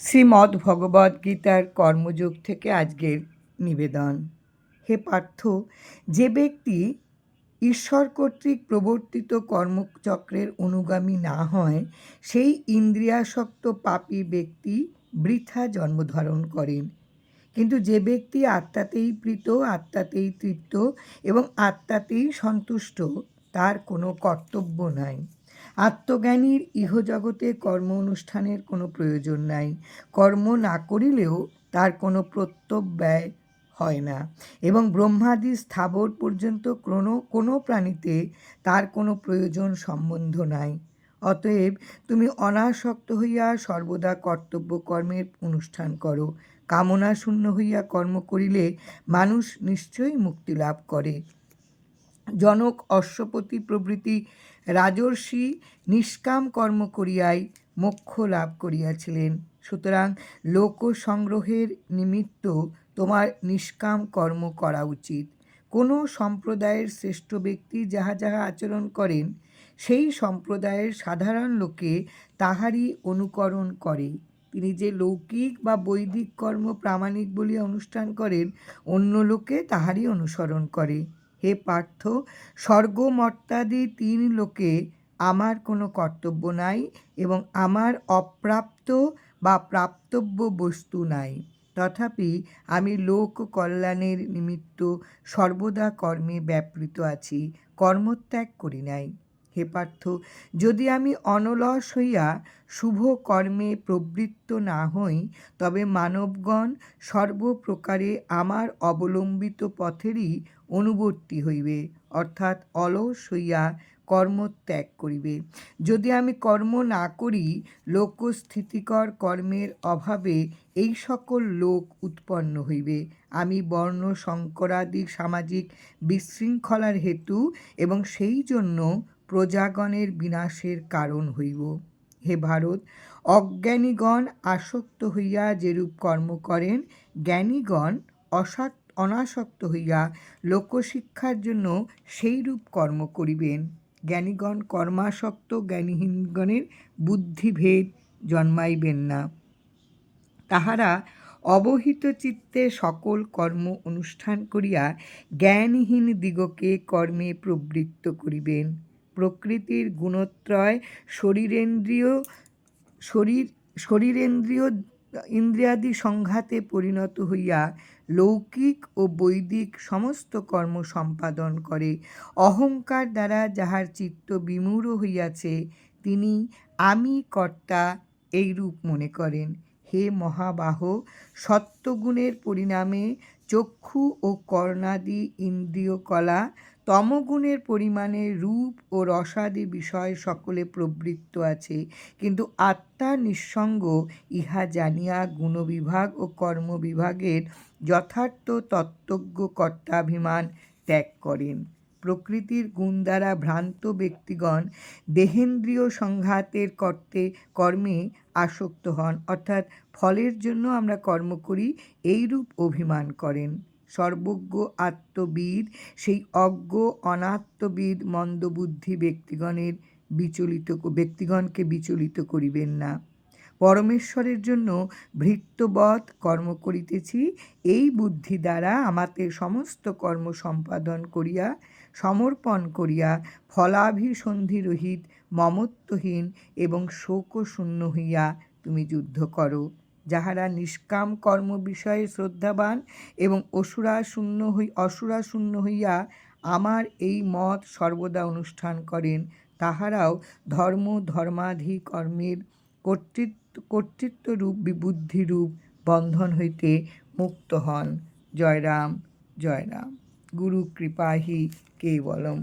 শ্রীমদ্ ভগবদ্ গীতার কর্মযোগ থেকে আজকের নিবেদন। হে পার্থ, যে ব্যক্তি ঈশ্বর কর্তৃক প্রবর্তিত কর্মচক্রের অনুগামী না হয়, সেই ইন্দ্রিয়াসক্ত পাপী ব্যক্তি বৃথা জন্মধারণ করেন। কিন্তু যে ব্যক্তি আত্মাতেই প্রীত, আত্মাতেই তৃপ্ত এবং আত্মাতেই সন্তুষ্ট, তার কোনো কর্তব্য নাই। আত্মজ্ঞানীর ইহজগতে কর্ম অনুষ্ঠানের কোনো প্রয়োজন নাই। কর্ম না করিলেও তার কোনো প্রত্যব্যয় হয় না। এবং ব্রহ্মাদি স্থাবর পর্যন্ত কোনো কোনো প্রাণীতে তার কোনো প্রয়োজন সম্বন্ধ নাই। অতএব তুমি অনাসক্ত হইয়া সর্বদা কর্তব্য কর্মের অনুষ্ঠান করো। কামনা শূন্য হইয়া কর্ম করিলে মানুষ নিশ্চয়ই মুক্তি লাভ করে। জনক অশ্বপতি প্রভৃতি রাজর্ষি নিষ্কাম কর্ম করিয়াই মোক্ষ লাভ করিয়াছিলেন। সুতরাং লোক সংগ্রহের নিমিত্ত তোমার নিষ্কাম কর্ম করা উচিত। কোনো সম্প্রদায়ের শ্রেষ্ঠ ব্যক্তি যাহা যাহা আচরণ করেন, সেই সম্প্রদায়ের সাধারণ লোকে তাহারই অনুকরণ করে। তিনি যে লৌকিক বা বৈদিক কর্ম প্রামাণিক বলিয়া অনুষ্ঠান করেন, অন্য লোকে তাহারই অনুসরণ করে। হে পার্থ স্বর্গমর্তাদি তিন লোকে আমার কোনো কর্তব্য নাই এবং আমার অপ্রাপ্ত বা প্রাপ্তব্য বস্তু নাই। তথাপি আমি লোক কল্যাণের নিমিত্ত সর্বদা কর্মে ব্যাপৃত আছি, কর্মত্যাগ করি নাই। হে পার্থ, যদি আমি অনলস হইয়া শুভ কর্মে প্রবৃত্ত না হই, তবে মানবগণ সর্বপ্রকারে আমার অবলম্বিত পথেরই অনুবর্তী হইবে, অর্থাৎ অলস হইয়া কর্মত্যাগ করিবে। যদি আমি কর্ম না করি, লোকস্থিতিকর কর্মের অভাবে এই সকল লোক উৎপন্ন হইবে। আমি বর্ণ, শঙ্করাদি, সামাজিক বিশৃঙ্খলার হেতু এবং সেই জন্য প্রজাগণের বিনাশের কারণ হইব। হে ভারত, অজ্ঞানীগণ আসক্ত হইয়া যেরূপ কর্ম করেন, জ্ঞানীগণ অসাক্ত অনাসক্ত হইয়া লোকশিক্ষার জন্য সেইরূপ কর্ম করিবেন। জ্ঞানীগণ কর্মাসক্ত জ্ঞানীহীনগণের বুদ্ধিভেদ জন্মাইবেন না। তাহারা অবহিত চিত্তে সকল কর্ম অনুষ্ঠান করিয়া জ্ঞানহীন দিগকে কর্মে প্রবৃত্ত করিবেন। প্রকৃতির গুণত্রয় শরীরেন্দ্রিয়, শরীর, শরীরেন্দ্রীয় ইন্দ্রিয়াদি সংঘাতে পরিণত হইয়া লৌকিক ও বৈদিক সমস্ত কর্ম সম্পাদন করে। অহংকার দ্বারা যাহার চিত্ত বিমূঢ় হইয়াছে, তিনি আমি কর্তা এইরূপ মনে করেন। হে মহাবাহ সত্যগুণের পরিণামে চক্ষু ও কর্ণাদি ইন্দ্রিয় কলা তমগুণের পরিমাণে রূপ ও রসাদি বিষয় সকলে প্রবৃত্ত আছে, কিন্তু আত্মা নিঃসঙ্গ, ইহা জানিয়া গুণবিভাগ ও কর্মবিভাগের যথার্থ তত্ত্বজ্ঞ কর্তাভিমান ত্যাগ করেন। প্রকৃতির গুণ দ্বারা ভ্রান্ত ব্যক্তিগণ দেহেন্দ্রীয় সংঘাতের কর্তে কর্মে আসক্ত হন, অর্থাৎ ফলের জন্য আমরা কর্ম করি, এইরূপ অভিমান করেন। সর্বজ্ঞ আত্মবিদ, সেই অজ্ঞ অনাত্মবিদ মন্দবুদ্ধি ব্যক্তিগণের বিচলিত ব্যক্তিগণকে বিচলিত করিবেন না। পরমেশ্বরের জন্য ভৃত্যবৎ কর্ম করিতেছি। এই বুদ্ধি দ্বারা আমাদের সমস্ত কর্ম সম্পাদন করিয়া, সমর্পণ করিয়া ফলাভিসন্ধিরহিত মমত্বহীন এবং শোকশূন্য হইয়া তুমি যুদ্ধ করো। যাহারা নিষ্কাম কর্ম বিষয়ে শ্রদ্ধাবান এবং অসুরা শূন্য হই, অসুরা শূন্য হইয়া আমার এই মত সর্বদা অনুষ্ঠান করেন, তাহারাও ধর্ম, ধর্মাধি কর্মের কর্তৃত্ব কর্তৃত্বরূপ, বিবুদ্ধিরূপ বন্ধন হইতে মুক্ত হন। জয়রাম জয়রাম। গুরু কৃপাহি কেবলম।